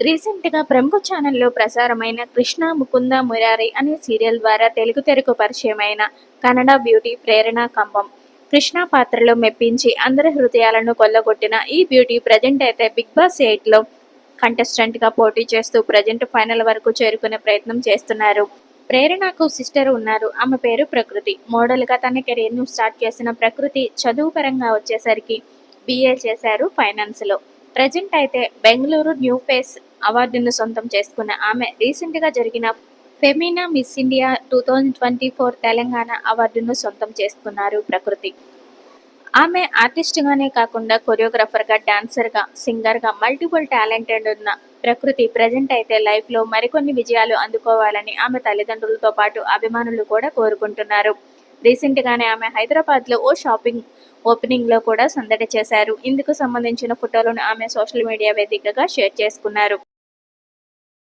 రీసెంట్గా ప్రముఖ ఛానల్లో ప్రసారమైన కృష్ణ ముకుంద మురారి అనే సీరియల్ ద్వారా తెలుగు తెరకు పరిచయమైన కన్నడ బ్యూటీ ప్రేరణ కంబం. కృష్ణ పాత్రలో మెప్పించి అందరి హృదయాలను కొల్లగొట్టిన ఈ బ్యూటీ ప్రజెంట్ అయితే బిగ్ బాస్ ఎయిట్లో కంటెస్టెంట్గా పోటీ చేస్తూ ప్రజెంట్ ఫైనల్ వరకు చేరుకునే ప్రయత్నం చేస్తున్నారు. ప్రేరణకు సిస్టర్ ఉన్నారు. ఆమె పేరు ప్రకృతి. మోడల్గా తన కెరీర్ను స్టార్ట్ చేసిన ప్రకృతి చదువు పరంగా వచ్చేసరికి బిఏ చేశారు ఫైనాన్స్లో ప్రజెంట్ అయితే బెంగళూరు న్యూ ఫేస్ అవార్డును సొంతం చేసుకున్న ఆమె రీసెంట్గా జరిగిన Femina miss India two thousand twenty four Telangana అవార్డును సొంతం చేసుకున్నారు ప్రకృతి. ఆమె ఆర్టిస్ట్గానే కాకుండా కొరియోగ్రాఫర్గా డాన్సర్గా సింగర్గా మల్టిపుల్ టాలెంటెడ్ ఉన్న ప్రకృతి ప్రజెంట్ అయితే లైఫ్లో మరికొన్ని విజయాలు అందుకోవాలని ఆమె తల్లిదండ్రులతో పాటు అభిమానులు కూడా కోరుకుంటున్నారు. రీసెంట్గానే ఆమె హైదరాబాద్లో ఓ షాపింగ్ ఓపెనింగ్లో కూడా సందడి చేశారు. ఇందుకు సంబంధించిన ఫోటోలను ఆమె సోషల్ మీడియా వేదికగా షేర్ చేసుకున్నారు.